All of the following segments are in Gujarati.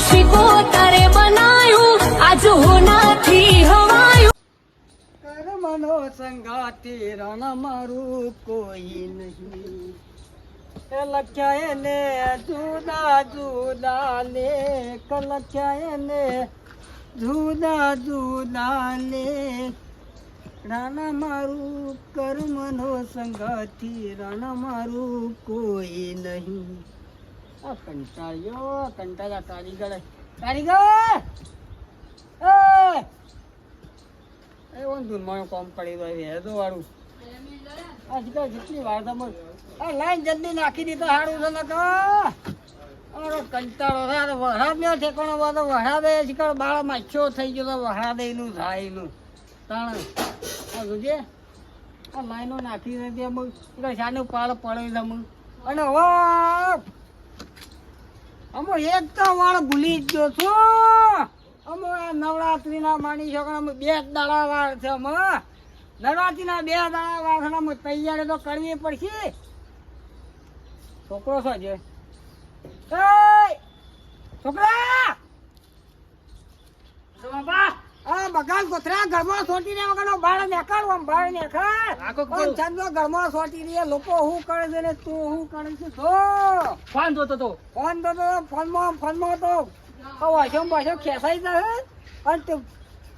શીખો તારે બનાયું. આજ હોનાથી હવાયું. કર્મનો સંગાતી રણ મારું કોઈ નહીં. લખ્યા એને જુદા જુદા લેખ, લખ્યા એને જુદા જુદા લેખ. રણ મારું સંગાતી રણ મારું કોઈ નહીં. આ કંટાળ્યો કંટાળા કારીગર. કારીગર! એ! ઓન લાઈન જલ્દી નાખી દીધો સારું છે ને અરે કંટાળો થાય વરસાદ મેં ઠેકાણો વાતો શીખર બાળ માછો થઈ ગયો વરસાદ એનું થાય એનું તાણ. આ જોજે. આ લાઈનો નાખી નથી અમુક શાનું પાળ પડે અમુક અને હવે અમુક એક તો વાળ ભૂલી જ ગયો છું. અમો આ નવરાત્રીના માની છોકરા બે દાડા વાર છે અમે. નવરાત્રીના બે દાડા અમે તૈયારી તો કરવી પડશે. છોકરો છો? જે છોકરા! છોકરા આ બગાન કોથરા ઘરમાં સોટી ને વગરનો બાળ નેકાળ ઓમ બાળ નેકાળ આમ ચંદો ઘરમાં સોટી દે લોકો હું કરે છે ને તું હું કરે છે? તો ફોન જોતો તો. ફોન તો તો ફોનમાં ફોનમાં તો વાસો વાસો ખેસાઈ જશે અને તું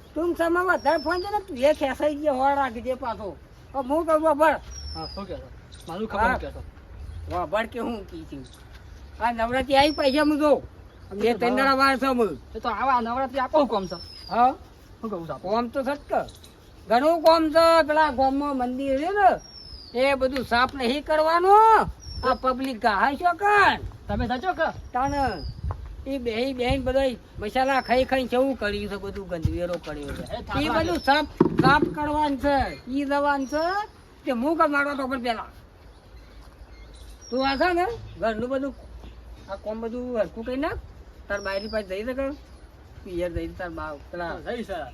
ટૂંક સમયમાં વધારે ફોન છે ને તું એ ખેસાઈ ગયો હોળ રાખી દે પાછો. તો હું કહું બળ. હા શું કહેતો? મારું. ખબર કહેતો. વાપર કે હું કીધું આ નવરાત્રી આવી પૈસા દઉં બે ત્રણ દાડા વાર છે તો આવા નવરાત્રી આપો કોમ છે હા? શું કહું છું કોમ તો સટક ઘણું કોમ છે પેલા ગામમાં મંદિર છે ને એ બધું સાફ નહીં કરવાનું. આ પબ્લિક ગાહ છો કાન? તમે સાચો કે? તાણ એ બે બેન બધા મસાલા ખાઈ ખાઈ કેવું કર્યું છે બધું ગંદવેરો કર્યો છે? એ એ. બધું સાફ સાફ કરવાનું છે. ઈ દવાનું છે કે હું કર મારવા તો પણ પેલા. તું આ છે ને ઘરનું બધું આ કોમ બધું હરખું કઈ નાખ. તાર બાયરી પાસે જઈ શકે પિયર જઈ તાર બા પેલા જઈ સર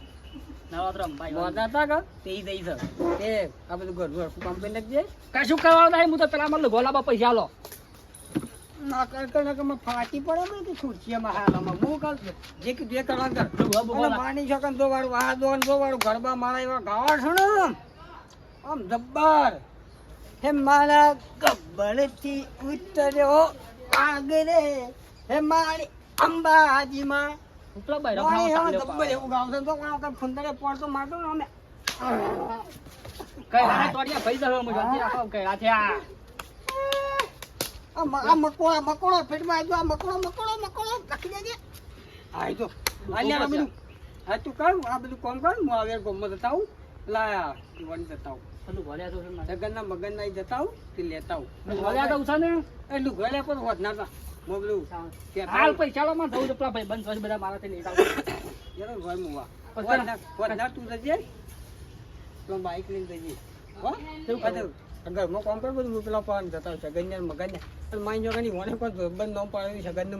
નવરાત્રમ ભાઈ મોટા હતા કે? તે જઈ શકે તે આ બધું કશું નહીં હું તો પેલા મને ગોલાબા પૈસા આલો. ના કર કર કરમાં ફાટી પડે ને કે ખુરશીમાં હાલમાં હું કર? જે કે જે કરવાનું કર. અને માની શકો ને વાળું આ દો ને વાળું ગરબા મારા એવા ગાવા છે ને આમ જબ્બર. હે મારા ગબ્બરથી ઉતર્યો આગરે. હે મારી અંબાજીમાં ઉપલા હવે ચાલ્યો જબ્બર એવું ગાવ છે તો કોણ વખત ફુંદરે પડતો મારતો ને અમે. કઈ હારે તોડિયા ભાઈ દહવે હું જલ્દી રાખો કઈ રાથ્યા આ. આ મકોડા મકોડા પેટમાં આવી આ મકોડો મકોડો મકોડો લખી દેજે. હા તો આલ્યા બધું હા તું કર આ બધું કોમ કર હું આવે ગોમમાં જતા આવું. લાયા વન જતા આવું. પેલું ભર્યા તો છે મારે. જગનના મગનના ઈ જતા આવું તે લેતા તો ને પણ ના બધું કહેતા હાલ પૈસા લો માં જવું પેલા ભાઈ બંધ થશે બધા મારા લઈ આવું જરા ભાઈ મુવા પણ વધનાર વધનાર તું જજે. તો બાઈક લઈને જજે. હો? ઘરમાં કોમ? કર? બધું પેલા પાન જતા હોય જગન ને મગન ને માઈ જો બંધ સગન ને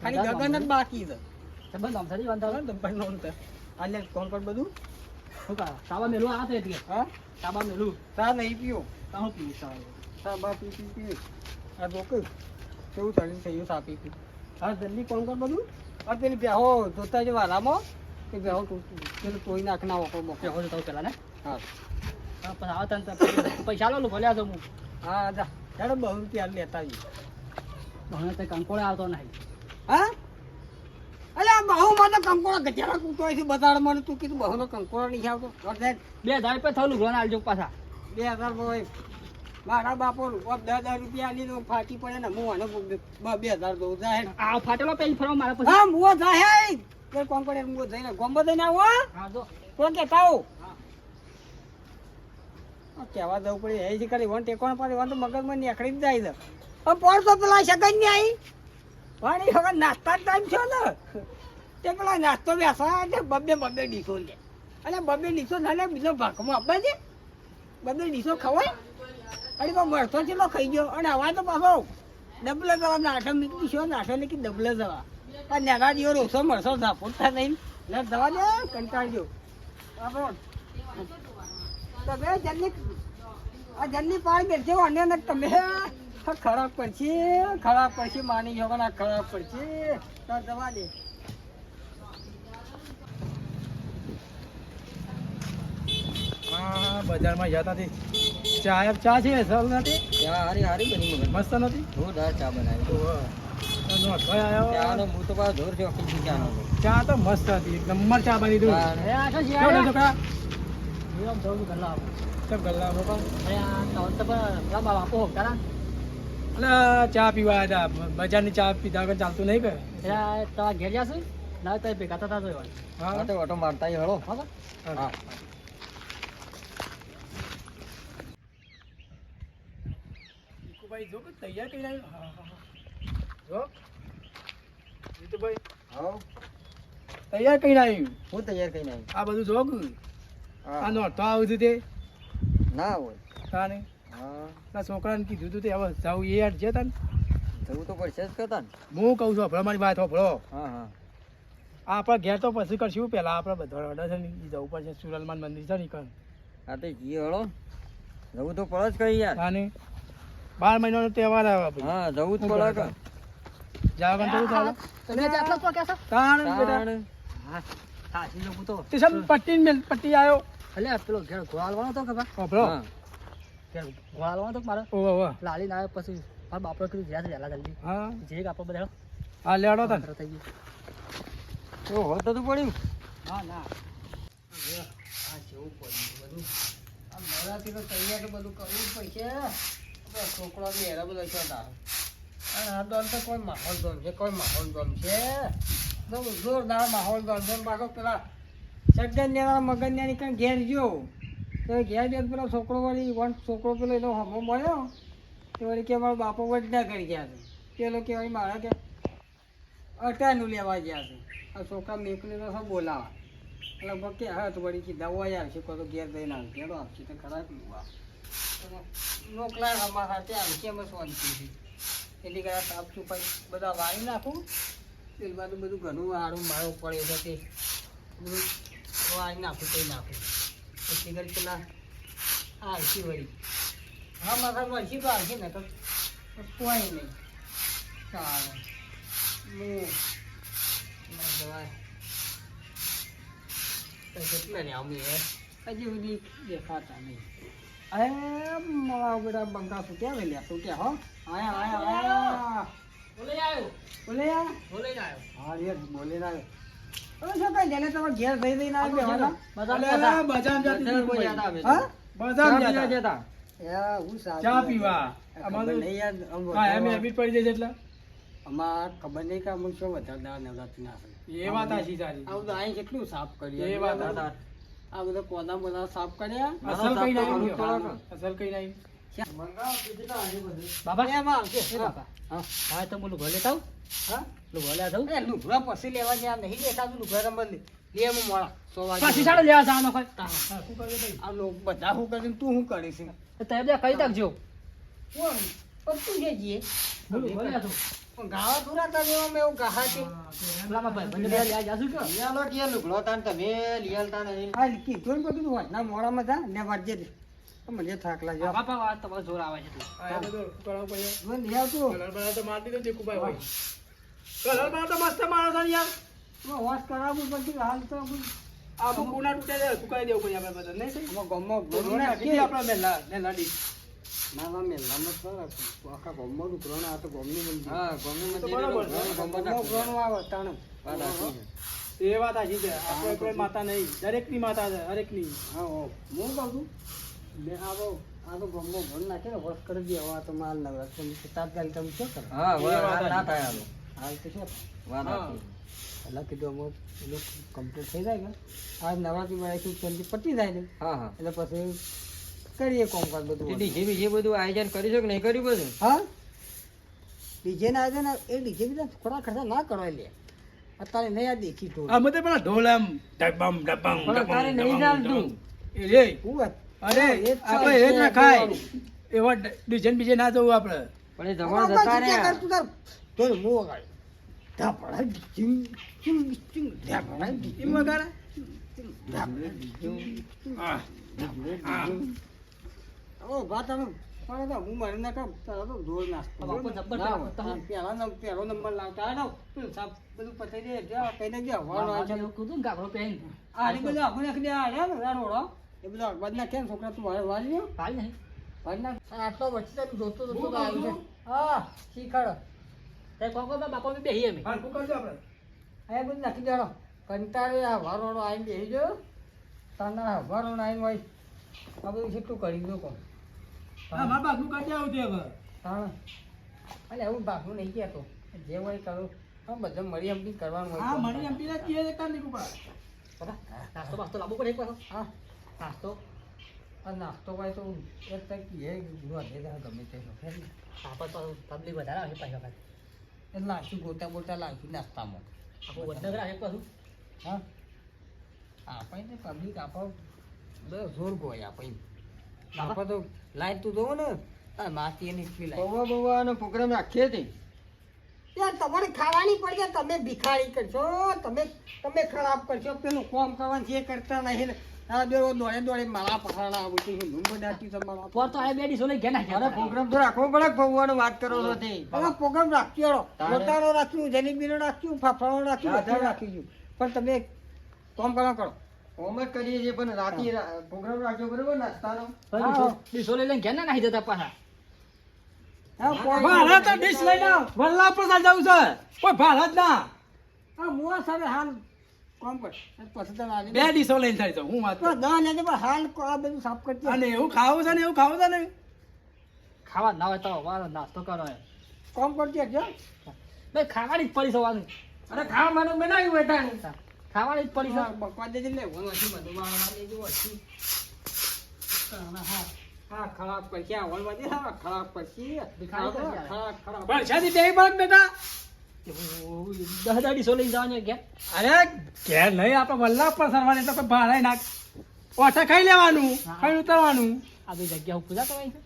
ખાલી ગગન જ બાકી છે. બંધ આમ વાંધો હવે દબ્બર નામ છે આલે કોમ બધું? શું કા સાબા મેલું આ એટલે. હા? સાબા મેલું. ચા નહીં પીવો. તા હું ચા પી પી પી. આ કેવું ચાલી થયું ચા સાપી પી હા જલ્દી કોણ કર બધું. આ પેલી બેહો જોતા જ વાલામાં. કે બેહો પેલું તોઈ નાખ ના વખો મોકે કે હોય તો પેલા ને હા. હા, પછી આવા તને પૈસા લો ભલ્યા તો હું. હા જા. ચાલો બહુ રૂપિયા લેતા આવીએ. ભણે તો કંકોડે આવતો નહીં. હા? અલ્યા બહુ મને કંકોડો ગજારા કૂટો છે બતાડ મને તું કીધું બહુ નો નહીં આવતો. બે હજાર રૂપિયા થયું ઘણા આલજો પાછા. બે હજાર મારા બાપો રૂપિયા દસ હજાર રૂપિયા આલીને ફાટી પડે ને હું આને બે હજાર દઉં જાય આ ફાટેલો પેલી ફરો મારા પાસે હા મુઓ જાય કરે મુઓ જઈને ગોંબો દઈને આવો હા. જો. તો કે તાવ. કેવા જવું પડે એ જ કરી વન ટેકોણ પડે વન તો મગજમાં નીકળી જ જાય છે. પોર તો પેલા સગનની આવી એ હવે નાસ્તા ટાઈમ છે ને. તે પેલા નાસ્તો બેસવા બબ્બે બબે બબે ડીશો લે. અને બબે ડીશો ના લે બીજો ભાગમાં આપવા છે. બબે ડીશો ખવાય. પણ મરતો ચેલો ખાઈ ગયો. અને હવા તો પાછો ડબલે જવા નાઠો મીકી છો નાઠો ને ડબલે જવા આ નેગા જેવો રોસો મળશો ઝાપુરતા નહીં. લે જવા દે, કંટાળજો. તમે જલ્દી આ જલ્દી ગેર બેસજો અને ને તમે ખરાબ પડશે ખરાબ પડશે, માની શકો ના ખરાબ પડશે. તો જવા દે. બજારમાં જતા હતી ચા ચા છે? સર નથી? ચા હારી હારી બની મગર મસ્ત નથી? જોરદાર ચા બનાવી. ચા તો મસ્ત હતી. નંબર ચા બની દઉં ચાને. એ આ છે કેવો આ? છોકરા ગલ્લા આપો. સબ ગલ્લા આપો કરા અલા ચા પીવા આવ્યા બજારની ચા પીધા વગર ચાલતું નહીં કે તમારા ઘેર જશે ના તો ભેગા થતા તો હા? તો ઓટો મારતા હળો. હા. હા. જીતુભાઈ જો કે તૈયાર કરી આવ્યો. હા હા હા. જો. જીતુભાઈ હા તૈયાર કરી આવ્યું. હું તૈયાર કઈ નહીં આ બધું જો કે? આ નોટો આવું હતું તે? ના હોય. હા ના? છોકરાને કીધું તું તે હવે જાવું એ યાર જતા ને જવું તો પડશે જ કરતા ને હું કહું છું ભલો મારી વાત હોભળો. હા હા. આપણે ઘેર તો પછી કરશું. પહેલાં આપણે બધા ઓર્ડર છે ને જવું પડશે. સુરલમાન મંદિર છે ને હા તો જી હળો. જવું તો પડે જ કઈ યાર. તાને બાર મહિનાનો તહેવાર આવે હા જવું જ પડે કા જાવ કણ તો ચાલે તમે જાતલો તો કેસો તાણ બેટા. હા સાચી જવું તો. તે સમ પટ્ટી મેલ પટ્ટી આયો. અલ્યા પેલો ઘેર ગોળવાનો તો કે બા હોભળો ઘેર ગોળવાનો તો મારે? ઓ ઓ લાલી ના આવ્યો પછી મારા બાપડો કીધું જ્યાં વહેલા જલ્દી. હા. જે કાપો બધા. હા લેડો તને. થઈ ગયું. તો હોત તો તું પડ્યું. ના ના. આ જેવું પડ્યું બધું. આ નવરાત્રી તો તૈયાર તો બધું કરવું જ પડશે. છોકરા હેરા બધા છે આ દોન તો કોઈ માહોલ દોન છે કોઈ માહોલ દોન છે માહોલ દોન છે પાછો પેલા સગન મગન્યાની કંઈ ઘેર ગયો તો ઘેર ગયો પેલો છોકરો વળી વન છોકરો પેલો એનો હમો મળ્યો તે વળી કે મારો બાપો વડ ના કરી ગયા છે પેલો કે વળી મારા કે અટાનું લેવા ગયા છે આ છોકરા મેકને તો સબ બોલાવા લગભગ કે હા તો વળી કે દવા આવશે કોઈ તો ઘેર દઈને આવશે આવશે તો પીવા નોકલા અમારા સાથે આવશે એમ શાંતિ છે એટલી કરા સાફ સફાઈ બધા વાળી નાખું. તે તો બધું ઘણું આરું મારો પડે છે તે. વાળી નાખું, તે નાખું. પછી કરી પેલા આવશે વળી. હા, મારા મળશે તો આવશે ને, તો કોઈ નહીં. સારું હું જવાય. કેટલા ને અમે હજી સુધી દેખાતા નહીં. અરે મારા બધા બંકા સુટ્યા વેલ્યા સુટ્યા હો. આયા આયા આયા. બોલે આવ્યો બોલે આ બોલે આવ્યો હા રે બોલે ના હવે શું કઈ જેને તમારે ઘેર થઈ જઈને આવી? અલે, અલે, બજારમાં જતી. કોઈ. યાદ આવે હા? બજારમાં જતા. યા, હું. ચા પીવા. ખબર અમારું નહીં યાર, હા એમ હેબિટ પડી જાય એટલે? આમાં ખબર નહીં કે અમુક શું વધારે નવરાત્રી ના એ વાત આશી સારી આવું તો અહીં કેટલું સાફ કર્યું. એ વાત આ આ બધા પોદા બધા સાફ કર્યા. અસલ કઈ નહીં અસલ કઈ નહીં બાબા? હા હા. તો હું હા? એ પછી લેવા જ્યાં નહીં દેખાતું લે હું મોડા સો વાગે. પાછી સાડો લેવા જવાનો હા? આ લોકો બધા હું કરીને તું શું કરીશ તમે બે કહી નાખજો. કોણ? પણ તું જે જીએ. હું ગાવા થોડા કરવા મેં એવું ગાહા પેલામાં ભાઈ બંને બે લેવા જાશું કે હા કીધું ને બધું વાંચના મોડામાં થા ને વાંચજે દે મને થાક લાગ્યો બાપા વાત તમારો જોર આવે છે તું. આ એ બધું કરાવવું પડે. મને લઈ આવતું કલર તો મારી દીધો દેખુભાઈ ભાઈ. કલર બલર તો મસ્ત ને યાર. વોશ કરાવવું પછી હાલ તો કુના તૂટે સુકાઈ દેવું પડે આપણે બધા નહીં ગામમાં આપણે મેલા મેલા ડી. ના ના મેલામાં તો રાખું. આખા ગામમાં આ તો ગોમની મંદિર. છે. ગામમાં ઉતરોનું આવે તાણે. એ વાત આજી છે આપણે કોઈ માતા નહીં દરેકની માતા છે હરેકની હા હો. હું કહું છું મેં આ તો આ તો ગામમાં ઘોડો નાખે ને વોશ કરી દે હવે તો માલ નવરાત્રી છે. તાત્કાલિક તમે શું કરો હા એ વાત વાત ના થાય હાલો. હાલ તો શું વાત હા. કીધું અમે કમ્પ્લીટ થઈ જાય ને આ નવરાત્રી માં પતી જાય ને હા હા એટલે પછી કરીએ કોમકાજ બધું ડીજે બીજે બધું આયોજન કરી કે નહીં કર્યું બધું? હા? ડીજે ના આયોજન એ ડીજે બીજા થોડા ખર્ચા ના કરવા લે અત્યારે નહીં આ દેખી તો આ મતે પેલા ઢોલ એમ ડબમ ડબમ અત્યારે નહીં ચાલતું. એ રે અરે આપણે એ ના ખાય. એવા ડિઝાઇન બીજે ના જવું આપણે પણ એ જમણ જતા તાર. તો હું વગાડ. ધાપડા જીમ જીમ જીમ ધાપડા એમ વગાડે? ધાપડા જીમ હા. ઓ વાત તમે પણ તો હું મારી નાખા પેલા તો જોર નાસ્તો આ બાપુ જબ્બર ના પેલા હોય. પેલા નંબર પહેલો નંબર લાવતા આ પેલું સાપ બધું પતાઈ દે જો જો વાળો આવે કીધું ગાભરો પહેરીને. આ બધું આખું નાખી દે આ એ બધું અખબાર ને છોકરા તું વાળ વાળી લ્યો હાલ નહીં. વાળી નાખ. આટલો વચ્ચે જોતો જોતો આવ્યું છે? હા શીખડ તે કોકો બાપા બી બેહીએ અમે. હા, શું કરજો આપણે? આ બધું નાખી દેવાનો. કંટાળે આ વારોડો આવીને બેસી ગયો. તાના વારોડો આવીને હોય. આ બધું કેટલું કરી દો કોણ? હા, મારા બાપનું કાઢી આવું છે હવે. હા. અને એવું બાપનું નહીં કહેતો. જે હોય કરો. હા બધા મળી બી કરવાનું હોય હા, મળી એમ પીલા કીએ નીકળું પડે. બાપા, નાસ્તો બાસ્તો લાવવો પડે એકવાર હા. નાસ્તો. નાસ્તો હોય તો એક તક એ વધે ગમે તે. આપણે તો પબ્લિક વધારે આવે પૈસા પાછી એટલે એ લાવશું ગોટા બોટા લાવશું નાસ્તામાં. આપણું વડનગર આવે પાછું. હા. આપણે તો પબ્લિક આપો જોર ગોય આપણે આપણે તો લાઈન તું જોવો ને. આ માતી એની એટલી બવા બહુ બહુવાનો પ્રોગ્રામ રાખીએ છીએ. યાર તમારે ખાવાની પડશે તમે ભિખારી કરશો તમે તમે ખરાબ કરશો. પેલું કોમ કરવાનું જે કરતા નહીં. આ બે દોડે દોડે મારા આવું છે હું બધાથી તમારા પોર તો આ બે ડીશો લઈ ગયા નાખ્યા. પ્રોગ્રામ તો રાખવો પડે ભગવાન વાત કરો છો તે. હવે પ્રોગ્રામ રાખ્યો જલેબીનો રાખ્યું ફાફડાનો રાખ્યું બધું રાખ્યું પણ તમે કોમ કરવા કરો. હોમ કરીએ છીએ પણ રાતે પ્રોગ્રામ રાખ્યો બરોબર નાસ્તાનો? ડીશો- ડીશો લઈ લઈને ના નાખી દેતા પાછા. ભાડા તો ડીશ લઈને વલ્લા પર જવું છે. કોઈ ભાડા જ ના. હા મુઆ સાહેબ હાલ કોમ કર પછી તને આજે બે ડીશો લઈને થાય હું વાત તો દવા લેજે પણ હાલ આ બધું સાફ કરતી અને એવું ખાવું છે ને એવું ખાવું છે ને? ખાવા ના હોય તો વારો નાસ્તો કરો એમ. કોમ કરતી હજો ભાઈ ખાવાની જ પડી સવાનું અરે ખાવાનું બનાવ્યું તાણી. ખાવાની જ પડી છે. હા બકવા દેજે લે હું નથી બધું વાળવા દેજો વચ્ચે. હા હા. ખરાબ પછી આ વળવા દે હા ખરાબ પછી ખરાબ ખરાબ. પણ શાદી બે બાળક બેટા દસ દસ ડીશો લઈને જવાનું અરે ઘેર નહીં આપણે વલ્લા પર સરવાની તો કોઈ ભાડા નાખ. ઓછા ખાઈ લેવાનું. ખાઈ ઉતરવાનું. આ બધી જગ્યા પૂજા કરવાની છે?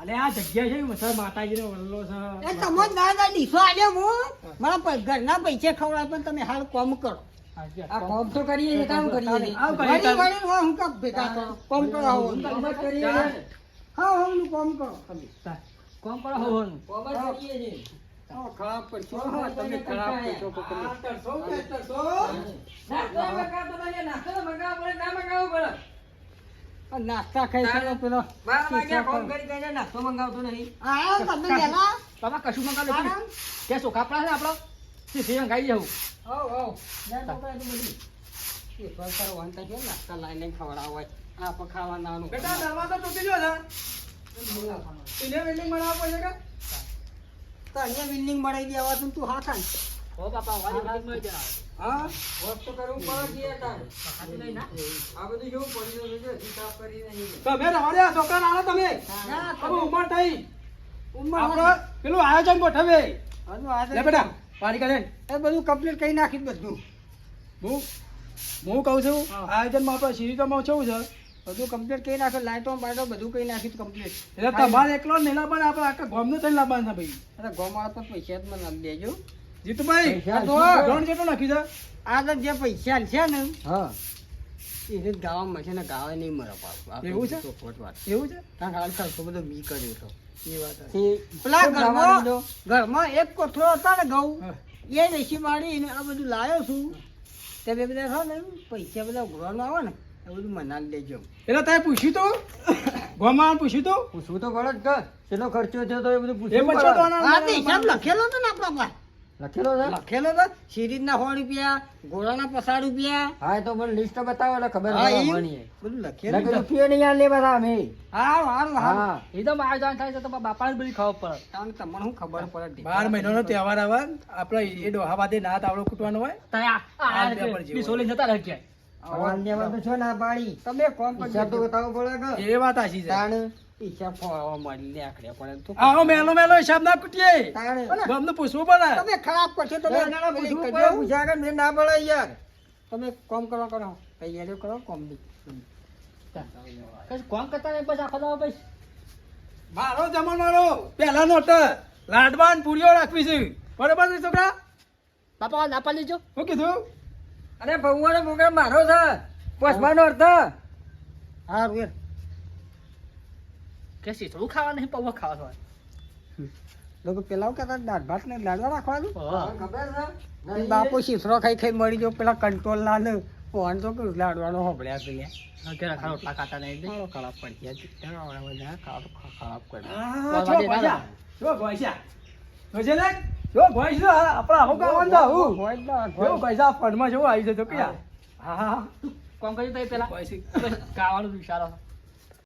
અરે આ જગ્યા છે મસા માતાજીનો વલ્લો છે. એ તમો દાદા ડીસો આલ્યો હું. મારા ઘરના પૈસે ખવડાવ પણ તમે હાલ કોમ કરો. આ કોમ તો કરીએ છીએ કામ કરીએ આવ વળી તાર. હું હું કામ ભેગા કરો કોમ કરો હો. કોમ કરીએ. હા હા હું કોમ કરો. કોમ કરો હોવાનું કોમ કરીએ છીએ. ખરાબ કરશો તમે ખરાબ કરશો તો તમે. કે તરસો? નાસ્તો મગાવતો નથી, નાસ્તો તો પડે, ના મગાવવો પડે. નાસ્તા ખાઈ છે પેલો બાર વાગ્યા ફોન કરી કરીને નાસ્તો મંગાવતો નહીં. આ તમે વેલા બાબા કશું મંગાવ આરામ. ત્યાં છે આપણો? ખાઈ જવું તો બધી એ સરકાર વાંતા છે નાસ્તા લાઈ ખવડાવ હોય. આ પણ ખાવાનાનું બેટા દરવાજો તૂટી ગયો છે. એને વેલ્ડિંગ બનાવવા પડશે કે? તો અહીંયા બિલ્ડિંગ બનાવી દેવા તું તું હા બાપા મળી તો કરવું પડે આ? બધું છે, હજી સાફ કરી નહીં. તમે છોકરા ના ઉંમર થઈ. ઉમર પેલું આયોજન ગોઠવે હજુ બેટા. પાણી કરે એ બધું કમ્પ્લીટ કરી નાખી બધું. હું હું કહું છું. આયોજનમાં આપણે શિરીતોમાં કેવું છે? બધું કમ્પ્લીટ કરી નાખ્યું લાઇટો બાઇટો બધું કરી નાખ્યું કમ્પ્લીટ એટલે તમારે એકલો નહીં લાવવાનું આપણે આખા ગોમનું થઈને લાવવાનું છે ભાઈ. અરે ગોમવાળા તો પૈસા જ મને આપી દેજો. જીતુભાઈ તો શું? લોન નાખ્યું છે. આ તો જે પૈસા છે ને હા. એ ગાવામાં છે ને ગાવા નહીં મળે પાછું એવું છે? તો એવું છે? કારણ હાલ ચાલતો બધો બી કર્યો વાત પેલા ઘરમાં ઘરમાં એક કોથળો હતો ને ઘઉં. એ વેચી મારીને આ બધું લાવ્યો છું. તે બે બધા છો ને પૈસા બધા ઉઘરાવાનું આવે ને એ બધું મનાવી લેજો. એટલે તારે પૂછ્યું તો? ગોમાં પૂછ્યું તો? પૂછવું તો પડે જ કેટલો ખર્ચો થયો તો એ બધું એ પૂછવું પછી પડે. તો આના- આ તો હિસાબ લખેલો હતો ને આપણા પાસે લખેલો છે? લખેલો તો સિરીજના સો રૂપિયા ઘોડાના પચાસ રૂપિયા. હા તો મને લિસ્ટ બતાવો એટલે ખબર હા, પડે ઈ બધું લખેલું. રૂપિયો નહીં આલે બધા અમે. હા હારું હા. એ તો આયોજન થાય છે તો બાપાને બધી ખબર પડે. તમને શું ખબર પડે? બાર મહિનાનો તહેવાર આવે આપણે એ ડોહા બાદે ના તાવડો કૂટવાનો હોય તયા આ- આ આ લઈને જતા રહે ક્યાંય. સવાલ દેવા તો છો ના પાડી તમે કોમ પર જતો બતાવો પડે કે એ વાત આશી છે. તાણ હિસાબ ફોડવા મળી લે આખરે તો આવો મેલો મેલો હિસાબ ના કૂટીએ. ગમને પૂછવું પડે. તમે ખરાબ કરશો તમે એ, પૂછવું પડે, પૂછ્યા વગર મેળ ના પડે યાર. તમે કોમ કરો કરો. તૈયારીઓ કરો કોમ બી કોમ કરતા નહીં પછી આખો દાડો પછી મારો પહેલા નો લાડવાન પૂરીઓ રાખવી છે. બરોબર છે છોકરા? બાપા ના પાડી લેજો. શું કીધું? અરે ભગવાન પ્રોગ્રામ મારો છે. પોસવાનો અર્થ. હા કે શીતળું ખાવા નહીં પૌવા ખાવા છો લોકો પેલા કહેતા દાળ ભાત ને લાડવા રાખવાનું? બાપુ શીતળો ખાઈ ખાઈ મળી જો પેલા કંટ્રોલ ના ને ફોન તો કરું લાડવાનો હોબળ્યા પેલે. અત્યારે ખાવા રોટલા ખાતા નહીં એટલે. ખરાબ પડી ગયા ચિત્તા વાળા બધા ખરાબ ખરાબ કરી જો. ગોયસા. જો. જોજે ને? જો ગોયસા, આપણા હું કામ તો હું જ. આ ફળમાં જેવું આવી જતો કે. હા. હા કોમ કર્યું તો પેલા. ગાવાનું વિચારો.